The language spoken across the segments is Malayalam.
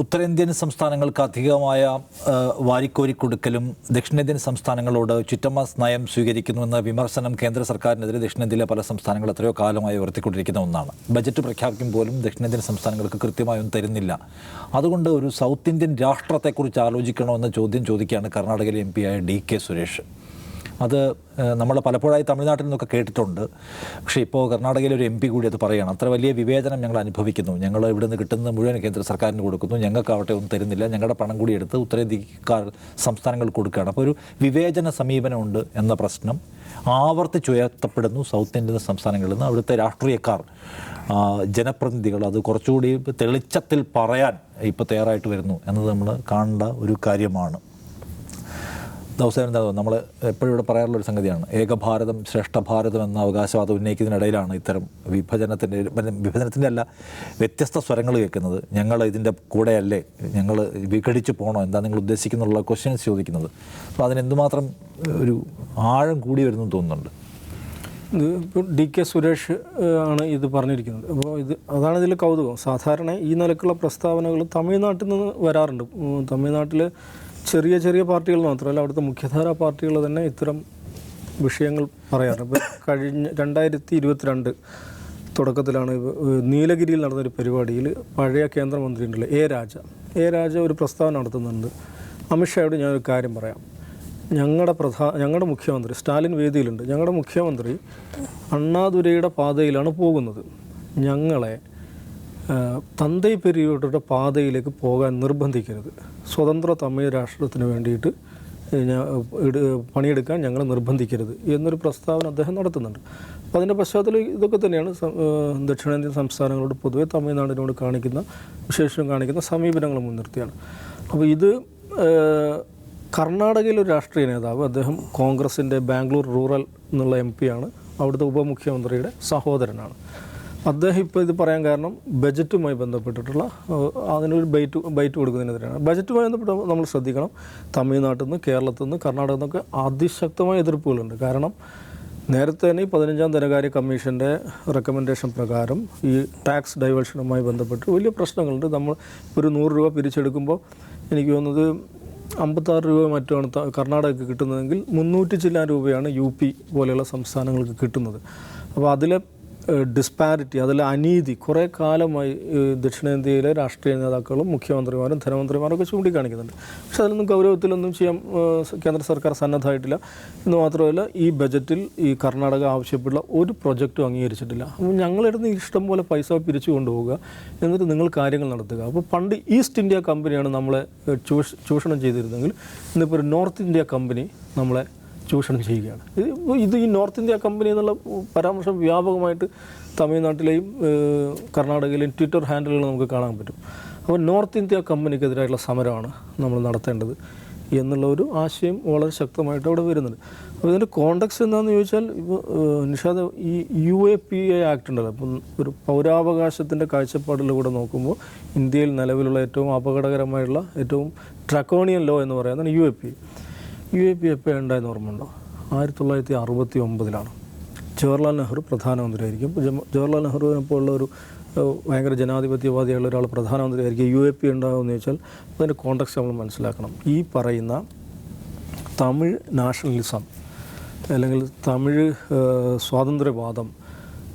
ഉത്തരേന്ത്യൻ സംസ്ഥാനങ്ങൾക്ക് അധികമായ വാരിക്കോരി കൊടുക്കലും ദക്ഷിണേന്ത്യൻ സംസ്ഥാനങ്ങളോട് ചുറ്റമാസ് നയം സ്വീകരിക്കുന്നുവെന്ന വിമർശനം കേന്ദ്ര സർക്കാരിനെതിരെ ദക്ഷിണേന്ത്യയിലെ പല സംസ്ഥാനങ്ങൾ എത്രയോ കാലമായി ഉയർത്തിക്കൊണ്ടിരിക്കുന്ന ഒന്നാണ്. ബജറ്റ് പ്രഖ്യാപിക്കും പോലും ദക്ഷിണേന്ത്യൻ സംസ്ഥാനങ്ങൾക്ക് കൃത്യമായൊന്നും തരുന്നില്ല. അതുകൊണ്ട് ഒരു സൗത്ത് ഇന്ത്യൻ രാഷ്ട്രത്തെക്കുറിച്ച് ആലോചിക്കണമെന്ന ചോദ്യം ചോദിക്കുകയാണ് കർണാടകയിലെ എം പിയായ ഡി കെ സുരേഷ്. അത് നമ്മൾ പലപ്പോഴായി തമിഴ്നാട്ടിൽ നിന്നൊക്കെ കേട്ടിട്ടുണ്ട്. പക്ഷേ ഇപ്പോൾ കർണാടകയിലെ ഒരു എം പി കൂടി അത് പറയുകയാണ് അത്ര വലിയ വിവേചനം ഞങ്ങൾ അനുഭവിക്കുന്നു. ഞങ്ങൾ ഇവിടെ നിന്ന് കിട്ടുന്നത് മുഴുവൻ കേന്ദ്ര സർക്കാരിന് കൊടുക്കുന്നു. ഞങ്ങൾക്കാവട്ടെ ഒന്നും തരുന്നില്ല. ഞങ്ങളുടെ പണം കൂടി എടുത്ത് ഉത്തരേന്ത്യക്കാർ സംസ്ഥാനങ്ങൾ കൊടുക്കുകയാണ്. അപ്പോൾ ഒരു വിവേചന സമീപനമുണ്ട് എന്ന പ്രശ്നം ആവർത്തിച്ചുയർത്തപ്പെടുന്നു സൗത്ത് ഇന്ത്യൻ സംസ്ഥാനങ്ങളിൽ നിന്ന്. അവിടുത്തെ രാഷ്ട്രീയക്കാർ ജനപ്രതിനിധികൾ അത് കുറച്ചുകൂടി തെളിച്ചത്തിൽ പറയാൻ ഇപ്പോൾ തയ്യാറായിട്ട് വരുന്നു എന്നത് നമ്മൾ കാണേണ്ട ഒരു കാര്യമാണ്. എന്താ നമ്മൾ എപ്പോഴും ഇവിടെ പറയാറുള്ള ഒരു സംഗതിയാണ്. ഏകഭാരതം ശ്രേഷ്ഠ ഭാരതം എന്ന അവകാശവാദം ഉന്നയിക്കുന്നതിനിടയിലാണ് ഇത്തരം വിഭജനത്തിന്റെ വിഭജനത്തിന്റെ അല്ല വ്യത്യസ്ത സ്വരങ്ങൾ കേൾക്കുന്നത്. ഞങ്ങൾ ഇതിന്റെ കൂടെയല്ലേ? ഞങ്ങൾ വിഘടിച്ച് പോകണോ എന്താ നിങ്ങൾ ഉദ്ദേശിക്കുന്നുള്ള ക്വസ്റ്റ്യൻസ് ചോദിക്കുന്നത്. അപ്പോൾ അതിനെന്തുമാത്രം ഒരു ആഴം കൂടി വരുന്നു തോന്നുന്നുണ്ട്. ഇപ്പോൾ ഡി കെ സുരേഷ് ആണ് ഇത് പറഞ്ഞിരിക്കുന്നത്. അപ്പോൾ ഇത് അതാണ് ഇതിൽ കൗതുകം. സാധാരണ ഈ നിലക്കുള്ള പ്രസ്താവനകൾ തമിഴ്നാട്ടിൽ നിന്ന് വരാറുണ്ട്. തമിഴ്നാട്ടിൽ ചെറിയ ചെറിയ പാർട്ടികൾ മാത്രമല്ല അവിടുത്തെ മുഖ്യധാരാ പാർട്ടികൾ തന്നെ ഇത്തരം വിഷയങ്ങൾ പറയാറുണ്ട് ഇപ്പോൾ കഴിഞ്ഞ രണ്ടായിരത്തി ഇരുപത്തിരണ്ട് തുടക്കത്തിലാണ് നീലഗിരിയിൽ നടന്നൊരു പരിപാടിയിൽ പഴയ കേന്ദ്രമന്ത്രി ഉണ്ടല്ലോ എ രാജ. എ രാജ ഒരു പ്രസ്താവന നടത്തുന്നുണ്ട്. അമിത്ഷായോട് ഞാനൊരു കാര്യം പറയാം. ഞങ്ങളുടെ പ്രധാ ഞങ്ങളുടെ മുഖ്യമന്ത്രി സ്റ്റാലിൻ വേദിയിലുണ്ട്. ഞങ്ങളുടെ മുഖ്യമന്ത്രി അണ്ണാദുരയുടെ പാതയിലാണ് പോകുന്നത്. ഞങ്ങളെ തന്തൈ പെരിയോട്ടുടെ പാതയിലേക്ക് പോകാൻ നിർബന്ധിക്കരുത്. സ്വതന്ത്ര തമിഴ് രാഷ്ട്രത്തിന് വേണ്ടിയിട്ട് പണിയെടുക്കാൻ ഞങ്ങളെ നിർബന്ധിക്കരുത് എന്നൊരു പ്രസ്താവന അദ്ദേഹം നടത്തുന്നുണ്ട്. അപ്പോൾ അതിന്റെ പശ്ചാത്തലം ഇതൊക്കെ തന്നെയാണ് ദക്ഷിണേന്ത്യൻ സംസ്ഥാനങ്ങളോട് പൊതുവെ തമിഴ്നാടിനോട് കാണിക്കുന്ന വിശേഷം കാണിക്കുന്ന സമീപനങ്ങൾ മുൻനിർത്തിയാണ്. അപ്പോൾ ഇത് കർണാടകയിലെ ഒരു രാഷ്ട്രീയ നേതാവ് അദ്ദേഹം കോൺഗ്രസിന്റെ ബാംഗ്ലൂർ റൂറൽ എന്നുള്ള എം ആണ് അവിടുത്തെ ഉപമുഖ്യമന്ത്രിയുടെ സഹോദരനാണ്. അദ്ദേഹം ഇപ്പോൾ ഇത് പറയാൻ കാരണം ബജറ്റുമായി ബന്ധപ്പെട്ടിട്ടുള്ള അതിനൊരു ബൈറ്റ് ബൈറ്റ് കൊടുക്കുന്നതിനെതിരാണ് ബജറ്റുമായി ബന്ധപ്പെട്ട് നമ്മൾ ശ്രദ്ധിക്കണം. തമിഴ്നാട്ടിൽ നിന്ന് കേരളത്തിൽ നിന്ന് കർണാടകത്തിൽ നിന്നൊക്കെ അതിശക്തമായ എതിർപ്പുകളുണ്ട്. കാരണം നേരത്തെ തന്നെ ഈ പതിനഞ്ചാം ധനകാര്യ കമ്മീഷന്റെ റെക്കമെൻഡേഷൻ പ്രകാരം ഈ ടാക്സ് ഡൈവേർഷനുമായി ബന്ധപ്പെട്ട് വലിയ പ്രശ്നങ്ങളുണ്ട്. നമ്മൾ ഒരു നൂറ് രൂപ പിരിച്ചെടുക്കുമ്പോൾ എനിക്ക് തോന്നുന്നത് അമ്പത്താറ് രൂപ മറ്റുമാണ് കർണാടകയ്ക്ക് കിട്ടുന്നതെങ്കിൽ മുന്നൂറ്റി ചില്ലാൻ രൂപയാണ് യു പി പോലെയുള്ള സംസ്ഥാനങ്ങൾക്ക് കിട്ടുന്നത്. അപ്പോൾ അതിലെ ഡിസ്പാരിറ്റി അതിൽ അനീതി കുറേ കാലമായി ദക്ഷിണേന്ത്യയിലെ രാഷ്ട്രീയ നേതാക്കളും മുഖ്യമന്ത്രിമാരും ധനമന്ത്രിമാരും ഒക്കെ ചൂണ്ടിക്കാണിക്കുന്നുണ്ട്. പക്ഷെ അതിലൊന്നും ഗൗരവത്തിലൊന്നും ചെയ്യാൻ കേന്ദ്ര സർക്കാർ സന്നദ്ധമായിട്ടില്ല. എന്ന് മാത്രമല്ല ഈ ബജറ്റിൽ ഈ കർണാടക ആവശ്യപ്പെട്ട ഒരു പ്രൊജക്റ്റും അംഗീകരിച്ചിട്ടില്ല. അപ്പോൾ ഞങ്ങളിടുന്ന് ഇഷ്ടം പോലെ പൈസ പിരിച്ചു കൊണ്ടുപോകുക എന്നിട്ട് നിങ്ങൾ കാര്യങ്ങൾ നടത്തുക. അപ്പോൾ പണ്ട് ഈസ്റ്റ് ഇന്ത്യ കമ്പനിയാണ് നമ്മളെ ചൂഷണം ചെയ്തിരുന്നെങ്കിൽ ഇന്നിപ്പോൾ ഒരു നോർത്ത് ഇന്ത്യ കമ്പനി നമ്മളെ ചൂഷണം ചെയ്യുകയാണ്. ഇത് ഈ നോർത്ത് ഇന്ത്യ കമ്പനി എന്നുള്ള പരാമർശം വ്യാപകമായിട്ട് തമിഴ്നാട്ടിലെയും കർണാടകയിലെയും ട്വിറ്റർ ഹാൻഡിലുകൾ നമുക്ക് കാണാൻ പറ്റും. അപ്പോൾ നോർത്ത് ഇന്ത്യ കമ്പനിക്കെതിരായിട്ടുള്ള സമരമാണ് നമ്മൾ നടത്തേണ്ടത് എന്നുള്ള ഒരു ആശയം വളരെ ശക്തമായിട്ട് അവിടെ വരുന്നുണ്ട്. അപ്പോൾ ഇതിന്റെ കോണ്ടക്സ് എന്താണെന്ന് ചോദിച്ചാൽ ഇപ്പോൾ നിഷാദ് ഈ U A P A act ഉണ്ടല്ലോ. അപ്പം ഒരു പൗരാവകാശത്തിന്റെ കാഴ്ചപ്പാടിലൂടെ നോക്കുമ്പോൾ ഇന്ത്യയിൽ നിലവിലുള്ള ഏറ്റവും അപകടകരമായിട്ടുള്ള ഏറ്റവും ട്രക്കോണിയൻ ലോ എന്ന് പറയുന്നതാണ് U A P U A P എപ്പോൾ ഉണ്ടായെന്ന് ഓർമ്മയുണ്ടോ? ആയിരത്തി തൊള്ളായിരത്തി അറുപത്തി ഒമ്പതിലാണ് ജവഹർലാൽ നെഹ്റു പ്രധാനമന്ത്രിയായിരിക്കും. ജവഹർലാൽ നെഹ്റുവിനെ പോലുള്ള ഒരു ഭയങ്കര ജനാധിപത്യവാദിയുള്ള ഒരാൾ പ്രധാനമന്ത്രിയായിരിക്കും. യു എ പി ഉണ്ടാകുമെന്ന് ചോദിച്ചാൽ അതിന്റെ കോണ്ടക്സ്റ്റ് നമ്മൾ മനസ്സിലാക്കണം. ഈ പറയുന്ന തമിഴ് നാഷണലിസം അല്ലെങ്കിൽ തമിഴ് സ്വാതന്ത്ര്യവാദം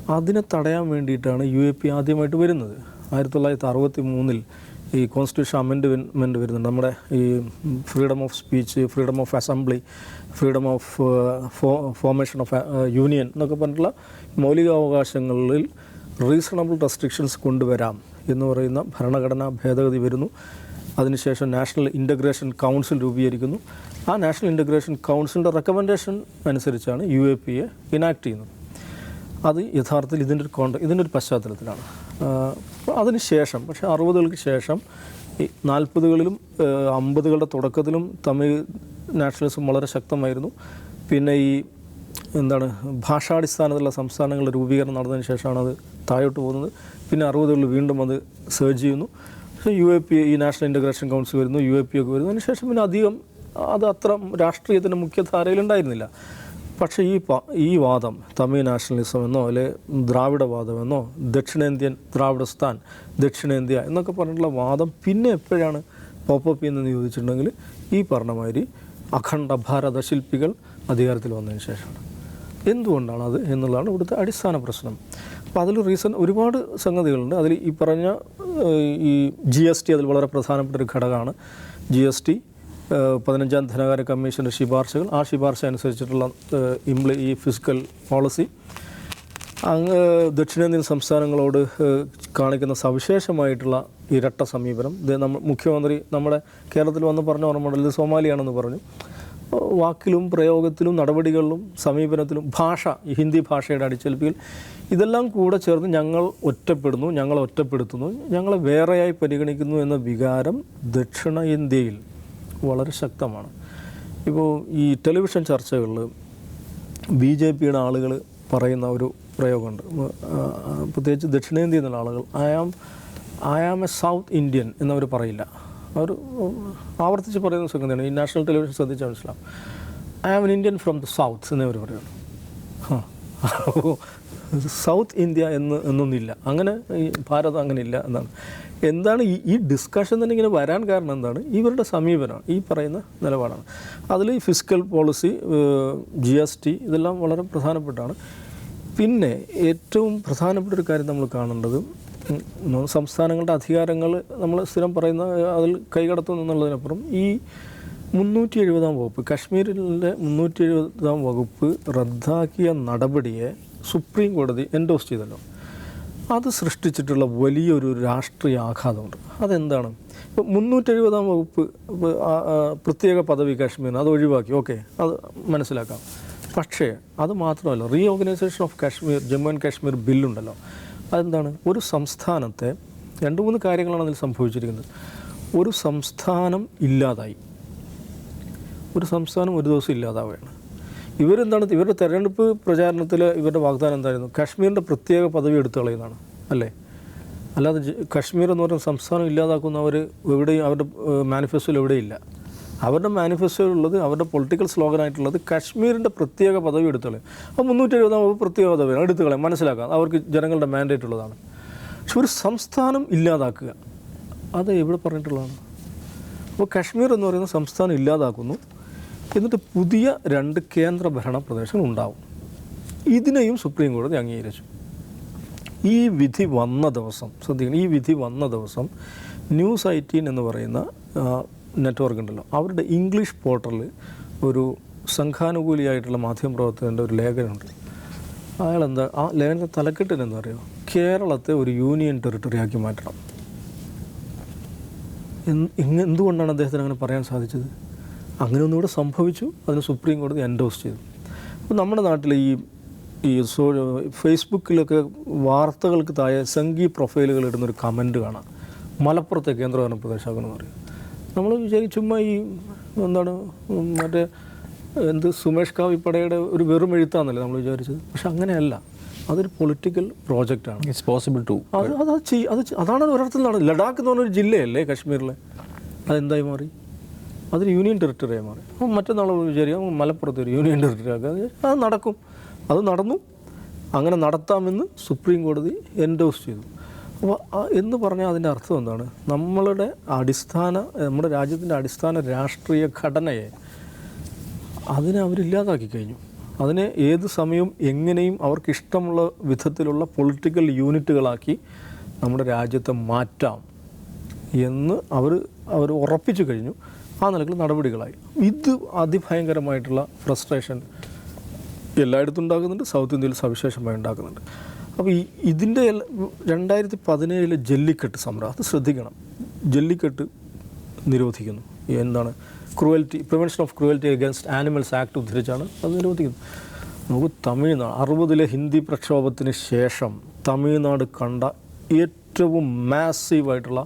അതിനെ തടയാൻ വേണ്ടിയിട്ടാണ് യു എ പി ആദ്യമായിട്ട് വരുന്നത്. ആയിരത്തി തൊള്ളായിരത്തി അറുപത്തി മൂന്നിൽ ഈ കോൺസ്റ്റിറ്റ്യൂഷൻ അമെൻഡ്മെന്റ് വരുന്നുണ്ട്. നമ്മുടെ ഈ freedom of speech freedom of assembly freedom of formation of union എന്നൊക്കെ പറഞ്ഞിട്ടുള്ള മൗലികാവകാശങ്ങളിൽ റീസണബിൾ റെസ്ട്രിക്ഷൻസ് കൊണ്ടുവരാം എന്ന് പറയുന്ന ഭരണഘടനാ ഭേദഗതി വരുന്നു. അതിനുശേഷം നാഷണൽ ഇന്റഗ്രേഷൻ കൗൺസിൽ രൂപീകരിക്കുന്നു. ആ നാഷണൽ ഇന്റഗ്രേഷൻ കൗൺസിലിന്റെ റെക്കമെൻഡേഷൻ അനുസരിച്ചാണ് U A P A enact ചെയ്യുന്നത്. അത് യഥാർത്ഥത്തിൽ ഇതിന്റെ ഒരു കോണ്ട ഇതിന്റെ ഒരു പശ്ചാത്തലത്തിലാണ്. അപ്പോൾ അതിന് ശേഷം പക്ഷേ അറുപതുകൾക്ക് ശേഷം ഈ നാൽപ്പതുകളിലും അമ്പതുകളുടെ തുടക്കത്തിലും തമിഴ് നാഷണലിസം വളരെ ശക്തമായിരുന്നു. പിന്നെ ഈ എന്താണ് ഭാഷാടിസ്ഥാനത്തിലുള്ള സംസ്ഥാനങ്ങളുടെ രൂപീകരണം നടന്നതിന് ശേഷമാണ് അത് താഴോട്ട് പോകുന്നത്. പിന്നെ അറുപതുകളിൽ വീണ്ടും അത് സേർജ് ചെയ്യുന്നു. പക്ഷേ യു എ പി ഈ നാഷണൽ ഇന്റഗ്രേഷൻ കൗൺസിൽ വരുന്നു യു എ പി ഒക്കെ വരുന്നു. അതിനുശേഷം പിന്നെ അധികം അത് അത്ര രാഷ്ട്രീയത്തിന്റെ മുഖ്യധാരയിലുണ്ടായിരുന്നില്ല. പക്ഷേ ഈ ഈ വാദം തമിഴ് നാഷണലിസം എന്നോ അല്ലെ ദ്രാവിഡവാദം എന്നോ ദക്ഷിണേന്ത്യൻ ദ്രാവിഡസ്ഥാൻ ദക്ഷിണേന്ത്യ എന്നൊക്കെ പറഞ്ഞിട്ടുള്ള വാദം പിന്നെ എപ്പോഴാണ് പോപ്പപ്പ് എന്ന് ചോദിച്ചിട്ടുണ്ടെങ്കിൽ ഈ പറഞ്ഞ മാതിരി അഖണ്ഡ ഭാരത ശില്പികൾ അധികാരത്തിൽ വന്നതിന് ശേഷമാണ്. എന്തുകൊണ്ടാണ് അത് എന്നുള്ളതാണ് ഇവിടുത്തെ അടിസ്ഥാന പ്രശ്നം. അപ്പോൾ അതിൽ റീസൺ ഒരുപാട് സംഗതികളുണ്ട്. അതിൽ ഈ പറഞ്ഞ ഈ ജി എസ് ടി അതിൽ വളരെ പ്രധാനപ്പെട്ട ഒരു ഘടകമാണ് ജി എസ് ടി പതിനഞ്ചാം ധനകാര്യ കമ്മീഷന്റെ ശുപാർശകൾ. ആ ശുപാർശ അനുസരിച്ചിട്ടുള്ള ഇംപ്ലി ഈ ഫിസിക്കൽ പോളിസി. അങ്ങ് ദക്ഷിണേന്ത്യൻ സംസ്ഥാനങ്ങളോട് കാണിക്കുന്ന സവിശേഷമായിട്ടുള്ള ഇരട്ട സമീപനം. ഇത് നമ്മൾ മുഖ്യമന്ത്രി നമ്മുടെ കേരളത്തിൽ വന്ന് പറഞ്ഞ ഓർമ്മയുണ്ടല്ലോ ഇത് സോമാലിയാണെന്ന് പറഞ്ഞു. വാക്കിലും പ്രയോഗത്തിലും നടപടികളിലും സമീപനത്തിലും ഭാഷ ഈ ഹിന്ദി ഭാഷയുടെ അടിച്ചേൽപ്പിക്കൽ ഇതെല്ലാം കൂടെ ചേർന്ന് ഞങ്ങൾ ഒറ്റപ്പെടുന്നു ഞങ്ങളെ ഒറ്റപ്പെടുത്തുന്നു. ഞങ്ങളെ വേറെയായി പരിഗണിക്കുന്നു എന്ന വികാരം ദക്ഷിണേന്ത്യയിൽ വളരെ ശക്തമാണ്. ഇപ്പോൾ ഈ ടെലിവിഷൻ ചർച്ചകളിൽ ബി ജെ പിയുടെ ആളുകൾ പറയുന്ന ഒരു പ്രയോഗമുണ്ട്. പ്രത്യേകിച്ച് ദക്ഷിണേന്ത്യയിൽ ആളുകൾ I am I am a south Indian എന്നവർ പറയില്ല. അവർ ആവർത്തിച്ച് പറയുന്ന സംഗതിയാണ്. ഈ നാഷണൽ ടെലിവിഷൻ ശ്രദ്ധിച്ചാൽ മനസ്സിലാവും. I am an Indian from the south എന്നവർ പറയുന്നു. സൗത്ത് ഇന്ത്യ എന്ന് എന്നൊന്നില്ല അങ്ങനെ ഈ ഭാരതം അങ്ങനെ ഇല്ല എന്നാണ്. എന്താണ് ഈ ഈ ഡിസ്കഷൻ തന്നെ ഇങ്ങനെ വരാൻ കാരണം എന്താണ്? ഇവരുടെ സമീപനമാണ് ഈ പറയുന്ന നിലപാടാണ്. അതിൽ ഈ physical policy G S T ഇതെല്ലാം വളരെ പ്രധാനപ്പെട്ടാണ്. പിന്നെ ഏറ്റവും പ്രധാനപ്പെട്ട ഒരു കാര്യം നമ്മൾ കാണേണ്ടത് സംസ്ഥാനങ്ങളുടെ അധികാരങ്ങൾ നമ്മൾ സ്ഥിരം പറയുന്ന അതിൽ കൈകടത്തുന്നു എന്നുള്ളതിനപ്പുറം ഈ മുന്നൂറ്റി എഴുപതാം വകുപ്പ് കാശ്മീരിലെ മുന്നൂറ്റി എഴുപതാം വകുപ്പ് റദ്ദാക്കിയ നടപടിയെ സുപ്രീം കോടതി എൻഡോസ് ചെയ്തല്ലോ. അത് സൃഷ്ടിച്ചിട്ടുള്ള വലിയൊരു രാഷ്ട്രീയ ആഘാതമുണ്ട്. അതെന്താണ്? ഇപ്പോൾ മുന്നൂറ്റി എഴുപതാം വകുപ്പ് പ്രത്യേക പദവി കാശ്മീരിന് അത് ഒഴിവാക്കി. ഓക്കെ അത് മനസ്സിലാക്കാം. പക്ഷേ അത് മാത്രമല്ല reorganisation of Kashmir Jammu and Kashmir ബില്ലുണ്ടല്ലോ അതെന്താണ്? ഒരു സംസ്ഥാനത്തെ രണ്ട് മൂന്ന് കാര്യങ്ങളാണ് അതിൽ സംഭവിച്ചിരിക്കുന്നത്. ഒരു സംസ്ഥാനം ഇല്ലാതായി. ഒരു സംസ്ഥാനം ഒരു ദിവസം ഇല്ലാതാവുകയാണ്. ഇവരെന്താണ് ഇവരുടെ തെരഞ്ഞെടുപ്പ് പ്രചാരണത്തിൽ ഇവരുടെ വാഗ്ദാനം എന്തായിരുന്നു? കാശ്മീരിന്റെ പ്രത്യേക പദവി എടുത്തു കളയുന്നതാണ് അല്ലേ? അല്ലാതെ കാശ്മീർ എന്ന് പറയുന്ന സംസ്ഥാനം ഇല്ലാതാക്കുന്ന അവർ എവിടെയും അവരുടെ മാനിഫെസ്റ്റോയിൽ എവിടെയില്ല. അവരുടെ മാനിഫെസ്റ്റോയിൽ ഉള്ളത് അവരുടെ പൊളിറ്റിക്കൽ സ്ലോഗനായിട്ടുള്ളത് കാശ്മീരിന്റെ പ്രത്യേക പദവി എടുത്തു കളയും. അപ്പോൾ മുന്നൂറ്റി എഴുപതാം വകുപ്പ് പ്രത്യേക പദവിയാണ് എടുത്തു കളയാം മനസ്സിലാക്കാം അവർക്ക് ജനങ്ങളുടെ മാൻഡേറ്റ് ഉള്ളതാണ്. പക്ഷെ ഒരു സംസ്ഥാനം ഇല്ലാതാക്കുക അത് എവിടെ പറഞ്ഞിട്ടുള്ളതാണ്? അപ്പോൾ കാശ്മീർ എന്ന് പറയുന്ന സംസ്ഥാനം ഇല്ലാതാക്കുന്നു. എന്നിട്ട് പുതിയ രണ്ട് കേന്ദ്ര ഭരണ പ്രദേശങ്ങൾ ഉണ്ടാവും. ഇതിനെയും സുപ്രീം കോടതി അംഗീകരിച്ചു. ഈ വിധി വന്ന ദിവസം ശ്രദ്ധിക്കണം ഈ വിധി വന്ന ദിവസം ന്യൂസ് ഐറ്റീൻ എന്ന് പറയുന്ന നെറ്റ്വർക്ക് ഉണ്ടല്ലോ. അവരുടെ ഇംഗ്ലീഷ് പോർട്ടലിൽ ഒരു സംഘാനുകൂലിയായിട്ടുള്ള മാധ്യമപ്രവർത്തകന്റെ ഒരു ലേഖനമുണ്ട് അയാൾ എന്താ ആ ലേഖനത്തെ തലക്കെട്ടിന് എന്താ പറയുക കേരളത്തെ ഒരു യൂണിയൻ ടെറിട്ടറി ആക്കി മാറ്റണം. എന്തുകൊണ്ടാണ് അദ്ദേഹത്തിന് അങ്ങനെ പറയാൻ സാധിച്ചത്? അങ്ങനെ ഒന്നുകൂടെ സംഭവിച്ചു. അതിന് സുപ്രീം കോടതി എൻഡോസ് ചെയ്തു. അപ്പോൾ നമ്മുടെ നാട്ടിൽ ഈ ഈ സോ ഫേസ്ബുക്കിലൊക്കെ വാർത്തകൾക്ക് താഴെ സംഗീ പ്രൊഫൈലുകൾ ഇടുന്നൊരു കമന്റ് കാണാം. മലപ്പുറത്തെ കേന്ദ്രഭരണ പ്രദേശമാണെന്ന് പറയും. നമ്മൾ ചുമ്മാ ഈ എന്താണ് മറ്റേ എന്ത് സുമേഷ് കാവിപ്പടയുടെ ഒരു വെറും എഴുത്താന്നല്ലേ നമ്മൾ വിചാരിച്ചത്. പക്ഷെ അങ്ങനെയല്ല. അതൊരു പൊളിറ്റിക്കൽ പ്രോജക്റ്റാണ് ഇറ്റ്സ് പോസിബിൾ ടു അത് അത് അത് അതാണ് ഒരർത്ഥം നടന്നത് ലഡാക്ക് എന്ന് പറഞ്ഞൊരു ജില്ലയല്ലേ കാശ്മീരിലെ? അതെന്തായി മാറി? അതൊരു യൂണിയൻ ടെറിട്ടറിയായി മാറി. അപ്പം മറ്റന്നാൾ വിചാരിക്കാം മലപ്പുറത്ത് ഒരു യൂണിയൻ ടെറിട്ടറി ആക്കുക അത് നടക്കും. അത് നടന്നു. അങ്ങനെ നടത്താമെന്ന് സുപ്രീം കോടതി എൻഡോസ് ചെയ്തു. അപ്പോൾ എന്ന് പറഞ്ഞാൽ അതിന്റെ അർത്ഥം എന്താണ്? നമ്മളുടെ അടിസ്ഥാന നമ്മുടെ രാജ്യത്തിന്റെ അടിസ്ഥാന രാഷ്ട്രീയ ഘടനയെ അതിനെ അവരില്ലാതാക്കി കഴിഞ്ഞു. അതിനെ ഏത് സമയവും എങ്ങനെയും അവർക്ക് ഇഷ്ടമുള്ള വിധത്തിലുള്ള പൊളിറ്റിക്കൽ യൂണിറ്റുകളാക്കി നമ്മുടെ രാജ്യത്തെ മാറ്റാം എന്ന് അവർ അവർ ഉറപ്പിച്ചു കഴിഞ്ഞു. ആ നിലയ്ക്ക് നടപടികളായി. ഇത് അതിഭയങ്കരമായിട്ടുള്ള ഫ്രസ്ട്രേഷൻ എല്ലായിടത്തും ഉണ്ടാകുന്നുണ്ട് സൗത്ത് ഇന്ത്യയിൽ സവിശേഷമായി ഉണ്ടാക്കുന്നുണ്ട് അപ്പോൾ ഈ ഇതിന്റെ രണ്ടായിരത്തി പതിനേഴിലെ ജല്ലിക്കെട്ട് സമരം അത് ശ്രദ്ധിക്കണം. ജല്ലിക്കെട്ട് നിരോധിക്കുന്നു. എന്താണ് cruelty prevention of cruelty against animals act ഉദ്ധരിച്ചാണ് അത് നിരോധിക്കുന്നത്. നമുക്ക് തമിഴ്നാട് അറുപതിലെ ഹിന്ദി പ്രക്ഷോഭത്തിന് ശേഷം തമിഴ്നാട് കണ്ട ഏറ്റവും മാസീവായിട്ടുള്ള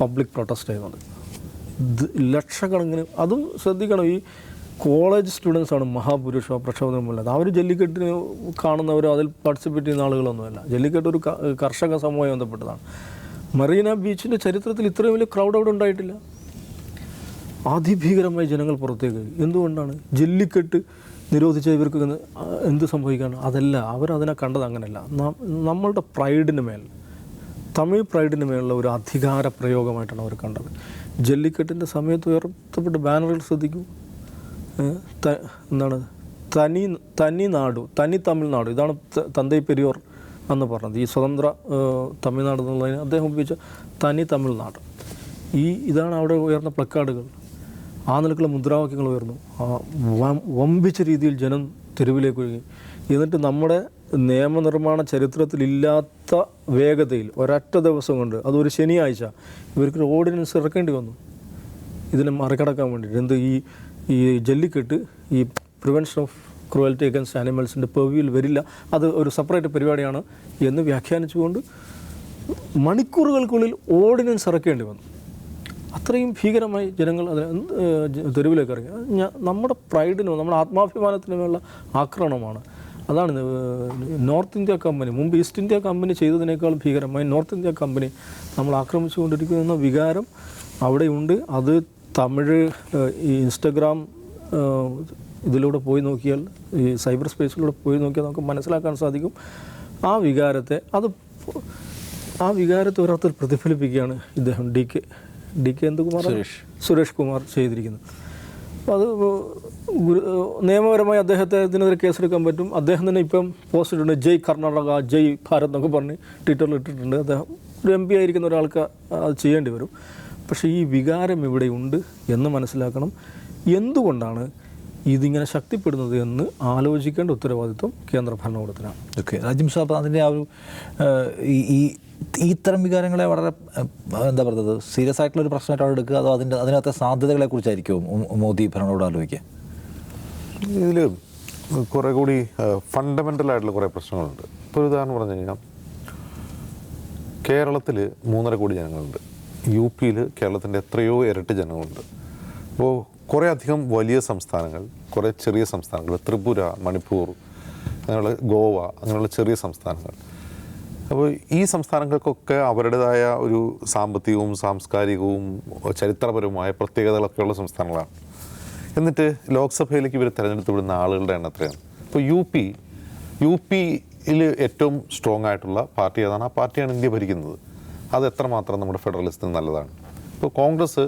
പബ്ലിക് പ്രൊട്ടസ്റ്റ് ആയിരുന്നു ലക്ഷക്കണക്കിന് അതും ശ്രദ്ധിക്കണം. ഈ കോളേജ് സ്റ്റുഡൻസ് ആണ് മഹാപുരുഷ പ്രക്ഷോഭത്തിന് മുന്നിൽ അവർ ജല്ലിക്കെട്ടിന് കാണുന്നവരോ അതിൽ പാർട്ടിസിപ്പേറ്റ് ചെയ്യുന്ന ആളുകളൊന്നുമല്ല. ജല്ലിക്കെട്ട് ഒരു കർഷക സമൂഹമായി ബന്ധപ്പെട്ടതാണ്. മറീന ബീച്ചിന്റെ ചരിത്രത്തിൽ ഇത്രയും വലിയ ക്രൗഡ് അവിടെ ഉണ്ടായിട്ടില്ല. അതിഭീകരമായി ജനങ്ങൾ പുറത്തേക്ക്. എന്തുകൊണ്ടാണ്? ജല്ലിക്കെട്ട് നിരോധിച്ച ഇവർക്ക് എന്ത് സംഭവിക്കാണ് അതല്ല അവരതിനെ കണ്ടത് അങ്ങനെയല്ല. നമ്മളുടെ പ്രൈഡിന് മേൽ തമിഴ് പ്രൈഡിന് മേലുള്ള ഒരു അധികാര പ്രയോഗമായിട്ടാണ് അവർ കണ്ടത്. ജല്ലിക്കെട്ടിന്റെ സമയത്ത് ഉയർത്തപ്പെട്ട ബാനറുകൾ ശ്രദ്ധിക്കൂ. എന്താണ്? തനി തനി നാടു തനി തമിഴ്നാട് ഇതാണ് തന്തൈ പെരിയോർ എന്ന് പറഞ്ഞത്. ഈ സ്വതന്ത്ര തമിഴ്നാട് എന്നുള്ളതിന് അദ്ദേഹം ഉപയോഗിച്ച തനി തമിഴ്നാട്. ഈ ഇതാണ് അവിടെ ഉയർന്ന പ്ലക്കാർഡുകൾ. ആ നിലക്കുള്ള മുദ്രാവാക്യങ്ങൾ ഉയർന്നു. വമ്പിച്ച രീതിയിൽ ജനം തെരുവിലേക്ക് ഒഴുകി. എന്നിട്ട് നമ്മുടെ നിയമനിർമ്മാണ ചരിത്രത്തിലില്ലാത്ത വേഗതയിൽ ഒരൊറ്റ ദിവസം കൊണ്ട് അതൊരു ശനിയാഴ്ച ഇവർക്ക് ഓർഡിനൻസ് ഇറക്കേണ്ടി വന്നു. ഇതിനെ മറികടക്കാൻ വേണ്ടിയിട്ട് എന്ത് ഈ ഈ ജല്ലിക്കെട്ട് ഈ പ്രിവെൻഷൻ ഓഫ് ക്രുവൽറ്റി അഗൻസ്റ്റ് ആനിമൽസിന്റെ പെർവ്യൂവിൽ വരില്ല. അത് ഒരു സെപ്പറേറ്റ് പരിപാടിയാണ് എന്ന് വ്യാഖ്യാനിച്ചുകൊണ്ട് മണിക്കൂറുകൾക്കുള്ളിൽ ഓർഡിനൻസ് ഇറക്കേണ്ടി വന്നു. അത്രയും ഭീകരമായി ജനങ്ങൾ അതിന് തെരുവിലേക്ക് ഇറങ്ങി. നമ്മുടെ പ്രൈഡിനും നമ്മുടെ ആത്മാഭിമാനത്തിനുമുള്ള ആക്രമണമാണ്. അതാണ് നോർത്ത് ഇന്ത്യ കമ്പനി. മുമ്പ് ഈസ്റ്റ് ഇന്ത്യ കമ്പനി ചെയ്തതിനേക്കാൾ ഭീകരമായി നോർത്ത് ഇന്ത്യ കമ്പനി നമ്മൾ ആക്രമിച്ചുകൊണ്ടിരിക്കുന്ന വികാരം അവിടെയുണ്ട്. അത് തമിഴ് ഈ ഇൻസ്റ്റഗ്രാം ഇതിലൂടെ പോയി നോക്കിയാൽ ഈ സൈബർ സ്പേസിലൂടെ പോയി നോക്കിയാൽ നമുക്ക് മനസ്സിലാക്കാൻ സാധിക്കും. ആ വികാരത്തെ അത് ആ വികാരത്തെ ഒരർത്ഥത്തിൽ പ്രതിഫലിപ്പിക്കുകയാണ് ഇദ്ദേഹം. ഡി കെ ഡി കെ എന്തുകുമാർ സുരേഷ്. സുരേഷ് കുമാർ ചെയ്തിരിക്കുന്നത്. അപ്പോൾ അത് നിയമപരമായി അദ്ദേഹത്തെ ഇതിനെതിരെ കേസെടുക്കാൻ പറ്റും. അദ്ദേഹം തന്നെ ഇപ്പം പോസ്റ്റ് ഇട്ടിട്ടുണ്ട്. ജയ് കർണാടക ജയ് ഭാരത് എന്നൊക്കെ പറഞ്ഞ് ട്വിറ്ററിൽ ഇട്ടിട്ടുണ്ട്. അദ്ദേഹം ഒരു എം പി ആയിരിക്കുന്ന ഒരാൾക്ക് അത് ചെയ്യേണ്ടി വരും. പക്ഷേ ഈ വികാരം ഇവിടെയുണ്ട് എന്ന് മനസ്സിലാക്കണം. എന്തുകൊണ്ടാണ് ഇതിങ്ങനെ ശക്തിപ്പെടുന്നത് എന്ന് ആലോചിക്കേണ്ട ഉത്തരവാദിത്വം കേന്ദ്ര ഭരണകൂടത്തിനാണ്. ഓക്കെ. രാജ്യം സാബ് അതിന്റെ ആ ഒരു ഈ ഇത്തരം വികാരങ്ങളെ വളരെ എന്താ പറയുന്നത് സീരിയസ് ആയിട്ടുള്ള ഒരു പ്രശ്നമായിട്ടാണ് എടുക്കുക? അതോ അതിന്റെ അതിനകത്തെ സാധ്യതകളെ കുറിച്ചായിരിക്കും മോദി ഭരണകൂടം ആലോചിക്കുക? ഇതിൽ കുറേ കൂടി ആയിട്ടുള്ള കുറേ പ്രശ്നങ്ങളുണ്ട്. ഇപ്പോൾ ഒരു ഉദാഹരണം പറഞ്ഞു കഴിഞ്ഞാൽ കേരളത്തിൽ മൂന്നര കോടി ജനങ്ങളുണ്ട്. യു പിയിൽ കേരളത്തിന്റെ എത്രയോ ഇരട്ടി ജനങ്ങളുണ്ട്. അപ്പോൾ കുറേ അധികം വലിയ സംസ്ഥാനങ്ങൾ കുറേ ചെറിയ സംസ്ഥാനങ്ങൾ ത്രിപുര മണിപ്പൂർ അങ്ങനെയുള്ള ഗോവ അങ്ങനെയുള്ള ചെറിയ സംസ്ഥാനങ്ങൾ. അപ്പോൾ ഈ സംസ്ഥാനങ്ങൾക്കൊക്കെ അവരുടേതായ ഒരു സാമ്പത്തികവും സാംസ്കാരികവും ചരിത്രപരവുമായ പ്രത്യേകതകളൊക്കെയുള്ള സംസ്ഥാനങ്ങളാണ്. എന്നിട്ട് ലോക്സഭയിലേക്ക് ഇവർ തിരഞ്ഞെടുത്ത് വിടുന്ന ആളുകളുടെ എണ്ണം എത്രയാണ്? ഇപ്പോൾ യു പി യു പിയിൽ ഏറ്റവും സ്ട്രോങ് ആയിട്ടുള്ള പാർട്ടി ഏതാണ് ആ പാർട്ടിയാണ് ഇന്ത്യ ഭരിക്കുന്നത്. അത് എത്രമാത്രം നമ്മുടെ ഫെഡറലിസത്തിന് നല്ലതാണ്? ഇപ്പോൾ കോൺഗ്രസ്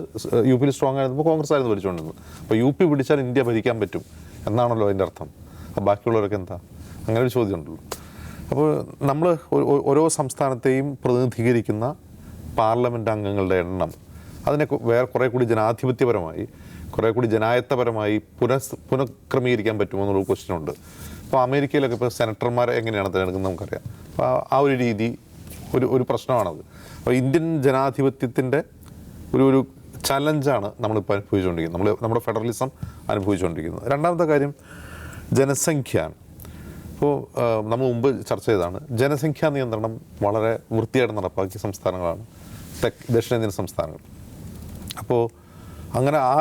യു പിയിൽ സ്ട്രോങ് ആയിരുന്നപ്പോൾ കോൺഗ്രസ് ആയിരുന്നു ഭരിച്ചുകൊണ്ടിരുന്നത്. അപ്പോൾ യു പി പിടിച്ചാൽ ഇന്ത്യ ഭരിക്കാൻ പറ്റും എന്നാണല്ലോ അതിന്റെ അർത്ഥം. അപ്പോൾ ബാക്കിയുള്ളവരൊക്കെ എന്താ? അങ്ങനെ ഒരു ചോദ്യം ഉണ്ടല്ലോ. അപ്പോൾ നമ്മൾ ഓരോ സംസ്ഥാനത്തെയും പ്രതിനിധീകരിക്കുന്ന പാർലമെന്റ് അംഗങ്ങളുടെ എണ്ണം അതിനെ വേറെ കുറേ കൂടി ജനാധിപത്യപരമായി കുറേ കൂടി ജനായത്തപരമായി പുന പുനഃക്രമീകരിക്കാൻ പറ്റുമോ എന്നുള്ള ക്വസ്റ്റ്യൻ ഉണ്ട്. അപ്പോൾ അമേരിക്കയിലൊക്കെ ഇപ്പോൾ സെനറ്റർമാരെ എങ്ങനെയാണ് തിരഞ്ഞെടുക്കുന്നത് നമുക്കറിയാം. അപ്പോൾ ആ- ഒരു രീതി ഒരു ഒരു പ്രശ്നമാണത്. അപ്പോൾ ഇന്ത്യൻ ജനാധിപത്യത്തിന്റെ ഒരു ഒരു ചലഞ്ചാണ് നമ്മളിപ്പോൾ അനുഭവിച്ചുകൊണ്ടിരിക്കുന്നത്. നമ്മൾ നമ്മുടെ ഫെഡറലിസം അനുഭവിച്ചുകൊണ്ടിരിക്കുന്നത്. രണ്ടാമത്തെ കാര്യം ജനസംഖ്യ ഇപ്പോൾ നമ്മൾ മുമ്പ് ചർച്ച ചെയ്തതാണ്. ജനസംഖ്യാ നിയന്ത്രണം വളരെ വൃത്തിയായിട്ട് നടപ്പാക്കിയ സംസ്ഥാനങ്ങളാണ് തെക്ക് ദക്ഷിണേന്ത്യൻ സംസ്ഥാനങ്ങൾ. അപ്പോൾ അങ്ങനെ ആ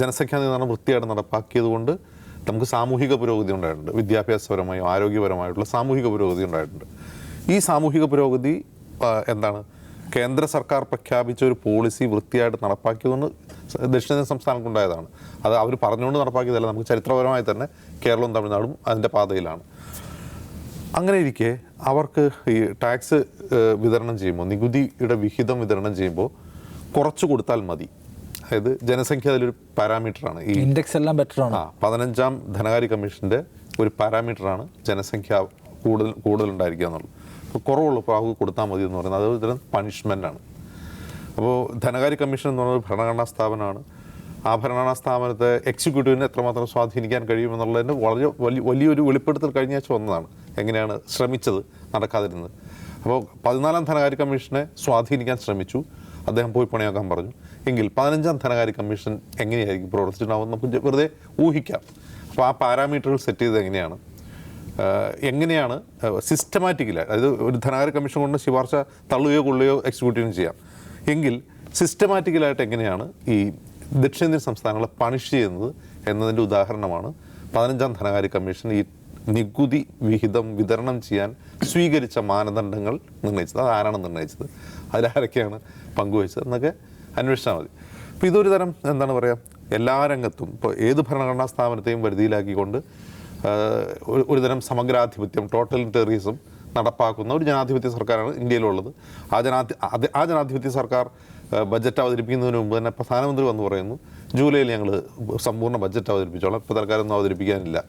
ജനസംഖ്യാ നിയന്ത്രണം വൃത്തിയായിട്ട് നടപ്പാക്കിയത് കൊണ്ട് നമുക്ക് സാമൂഹിക പുരോഗതി ഉണ്ടായിട്ടുണ്ട്. വിദ്യാഭ്യാസപരമായും ആരോഗ്യപരമായിട്ടുള്ള സാമൂഹിക പുരോഗതി ഉണ്ടായിട്ടുണ്ട്. ഈ സാമൂഹിക പുരോഗതി എന്താണ്? കേന്ദ്ര സർക്കാർ പ്രഖ്യാപിച്ച ഒരു പോളിസി വൃത്തിയായിട്ട് നടപ്പാക്കിയതുകൊണ്ട് ദക്ഷിണേന്ത്യൻ സംസ്ഥാനങ്ങൾക്കുണ്ടായതാണ് അത് അവർ പറഞ്ഞുകൊണ്ട് നടപ്പാക്കിയതല്ല നമുക്ക് ചരിത്രപരമായി തന്നെ കേരളവും തമിഴ്നാടും അതിന്റെ പാതയിലാണ്. അങ്ങനെ ഇരിക്കെ അവർക്ക് ഈ ടാക്സ് വിതരണം ചെയ്യുമ്പോൾ നികുതിയുടെ വിഹിതം വിതരണം ചെയ്യുമ്പോൾ കുറച്ച് കൊടുത്താൽ മതി. അതായത് ജനസംഖ്യ അതിലൊരു പാരാമീറ്ററാണ്. ഈ ഇൻഡെക്സ് എല്ലാം ബെറ്റർ ആണ്. ആ പതിനഞ്ചാം ധനകാര്യ കമ്മീഷന്റെ ഒരു പാരാമീറ്ററാണ് ജനസംഖ്യ കൂടുതൽ കൂടുതലുണ്ടായിരിക്കുക എന്നുള്ളത്. അപ്പോൾ കുറവുള്ളപ്പോൾ അവർക്ക് കൊടുത്താൽ മതി എന്ന് പറയുന്നത്. അതൊരു തരം പണിഷ്മെന്റാണ് അപ്പോൾ ധനകാര്യ കമ്മീഷൻ എന്ന് പറയുന്നത് ഭരണഘടനാ സ്ഥാപനമാണ്. ആ ഭരണഘടനാ സ്ഥാപനത്തെ എക്സിക്യൂട്ടീവിനെ എത്രമാത്രം സ്വാധീനിക്കാൻ കഴിയുമെന്നുള്ളതിന് വളരെ വലിയ വലിയൊരു വെളിപ്പെടുത്തൽ കഴിഞ്ഞ ആഴ്ച വന്നതാണ്. എങ്ങനെയാണ് ശ്രമിച്ചത് നടക്കാതിരുന്നത്. അപ്പോൾ പതിനാലാം ധനകാര്യ കമ്മീഷനെ സ്വാധീനിക്കാൻ ശ്രമിച്ചു. അദ്ദേഹം പോയി പണിയാക്കാൻ പറഞ്ഞു. എങ്കിൽ പതിനഞ്ചാം ധനകാര്യ കമ്മീഷൻ എങ്ങനെയായിരിക്കും പ്രവർത്തിച്ചിട്ടുണ്ടാവും നമുക്ക് വെറുതെ ഊഹിക്കാം. അപ്പോൾ ആ പാരാമീറ്ററുകൾ സെറ്റ് ചെയ്തത് എങ്ങനെയാണ്? എങ്ങനെയാണ് സിസ്റ്റമാറ്റിക്കലി അതായത് ഒരു ധനകാര്യ കമ്മീഷൻ കൊണ്ട് ശുപാർശ തള്ളുകയോ കൊള്ളുകയോ എക്സിക്യൂട്ടീവ് ചെയ്യാം. എങ്കിൽ സിസ്റ്റമാറ്റിക്കലായിട്ട് എങ്ങനെയാണ് ഈ ദക്ഷിണേന്ത്യൻ സംസ്ഥാനങ്ങളെ പണിഷ് ചെയ്യുന്നത് എന്നതിന്റെ ഉദാഹരണമാണ് പതിനഞ്ചാം ധനകാര്യ കമ്മീഷൻ ഈ നികുതി വിഹിതം വിതരണം ചെയ്യാൻ സ്വീകരിച്ച മാനദണ്ഡങ്ങൾ നിർണയിച്ചത്. അത് ആരാണ് നിർണയിച്ചത് അതിലാരൊക്കെയാണ് പങ്കുവച്ചത് എന്നൊക്കെ അന്വേഷിച്ചാൽ മതി. അപ്പോൾ ഇതൊരു തരം എന്താണ് പറയുക എല്ലാ രംഗത്തും ഇപ്പോൾ ഏത് ഭരണഘടനാ സ്ഥാപനത്തെയും വരുതിയിലാക്കിക്കൊണ്ട് ഒരു- തരം സമഗ്രാധിപത്യം ടോട്ടലിറ്ററിസം നടപ്പാക്കുന്ന ഒരു ജനാധിപത്യ സർക്കാരാണ് ഇന്ത്യയിലുള്ളത്. ആ ജനാധി ആ ജനാധിപത്യ സർക്കാർ ബജറ്റ് അവതരിപ്പിക്കുന്നതിന് മുമ്പ് തന്നെ പ്രധാനമന്ത്രി വന്ന് പറയുന്നു ജൂലൈയിൽ ഞങ്ങൾ സമ്പൂർണ ബജറ്റ് അവതരിപ്പിച്ചോളാം ഇപ്പോൾ തൽക്കാലം ഒന്നും അവതരിപ്പിക്കാനില്ല.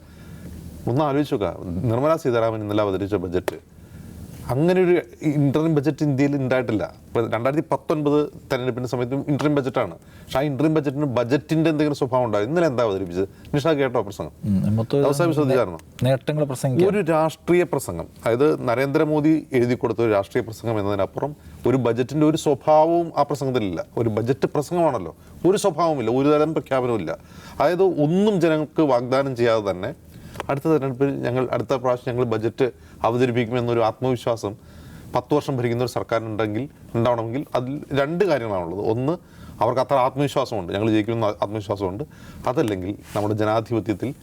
ഒന്ന് ആലോചിച്ചു നോക്കുക നിർമ്മലാ സീതാരാമൻ ഇന്നലെ അവതരിച്ച ബജറ്റ് അങ്ങനെ ഒരു ഇന്റർനെറ്റ് ബജറ്റ് ഇന്ത്യയിൽ ഉണ്ടായിട്ടില്ല രണ്ടായിരത്തി പത്തൊൻപത് തെരഞ്ഞെടുപ്പിന്റെ സമയത്തും ഇന്റർനെറ്റ് ബജറ്റാണ് പക്ഷേ ആ ഇന്റർനെറ്റ് ബജറ്റിന് ബജറ്റിന്റെ എന്തെങ്കിലും സ്വഭാവം ഉണ്ടാവും ഇന്നലെ എന്താ അവതരിപ്പിച്ചത്? നിഷ കേട്ടോ പ്രസംഗം? അവസാനം ശ്രദ്ധിച്ചായിരുന്നു നേട്ടങ്ങൾ പ്രസംഗിക്കുക ഒരു രാഷ്ട്രീയ പ്രസംഗം. അതായത് നരേന്ദ്രമോദി എഴുതി കൊടുത്ത ഒരു രാഷ്ട്രീയ പ്രസംഗം എന്നതിനപ്പുറം ഒരു ബജറ്റിന്റെ ഒരു സ്വഭാവവും ആ പ്രസംഗത്തിലില്ല. ഒരു ബജറ്റ് പ്രസംഗമാണല്ലോ. ഒരു സ്വഭാവമില്ല ഒരു തരം പ്രഖ്യാപനവും ഇല്ല അതായത് ഒന്നും ജനങ്ങൾക്ക് വാഗ്ദാനം ചെയ്യാതെ തന്നെ അടുത്ത തെരഞ്ഞെടുപ്പിൽ ഞങ്ങൾ അടുത്ത പ്രാവശ്യം ഞങ്ങൾ ബജറ്റ് അവതരിപ്പിക്കുമെന്നൊരു ആത്മവിശ്വാസം പത്ത് വർഷം ഭരിക്കുന്ന ഒരു സർക്കാരിനുണ്ടെങ്കിൽ ഉണ്ടാവണമെങ്കിൽ അതിൽ രണ്ട് കാര്യങ്ങളാണുള്ളത്. ഒന്ന് അവർക്ക് അത്ര ആത്മവിശ്വാസമുണ്ട്. ഞങ്ങൾ ജയിക്കുന്ന ആത്മവിശ്വാസമുണ്ട്. അതല്ലെങ്കിൽ നമ്മുടെ ജനാധിപത്യത്തിൽ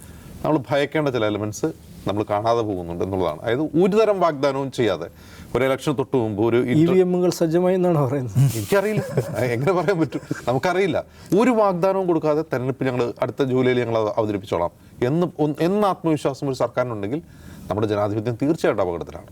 നമ്മൾ ഭയക്കേണ്ട ചില എലമെന്റ്സ് നമ്മൾ കാണാതെ പോകുന്നുണ്ട് എന്നുള്ളതാണ്. അതായത് ഒരു തരം വാഗ്ദാനവും ചെയ്യാതെ ഒരു ഇലക്ഷൻ തൊട്ട് മുമ്പ് ഒരു ഇ inter- വി എമ്മുകൾ സജ്ജമായി എന്നാണ് പറയുന്നത്? എനിക്കറിയില്ല. എങ്ങനെ പറയാൻ പറ്റും? നമുക്കറിയില്ല. ഒരു വാഗ്ദാനവും കൊടുക്കാതെ തെരഞ്ഞെടുപ്പ് ഞങ്ങൾ അടുത്ത ജൂലൈയിൽ ഞങ്ങൾ അത് അവതരിപ്പിച്ചോളാം. എന്ന് എന്ന ആത്മവിശ്വാസം ഒരു സർക്കാരിനുണ്ടെങ്കിൽ നമ്മുടെ ജനാധിപത്യം തീർച്ചയായിട്ടും അപകടത്തിലാണ്.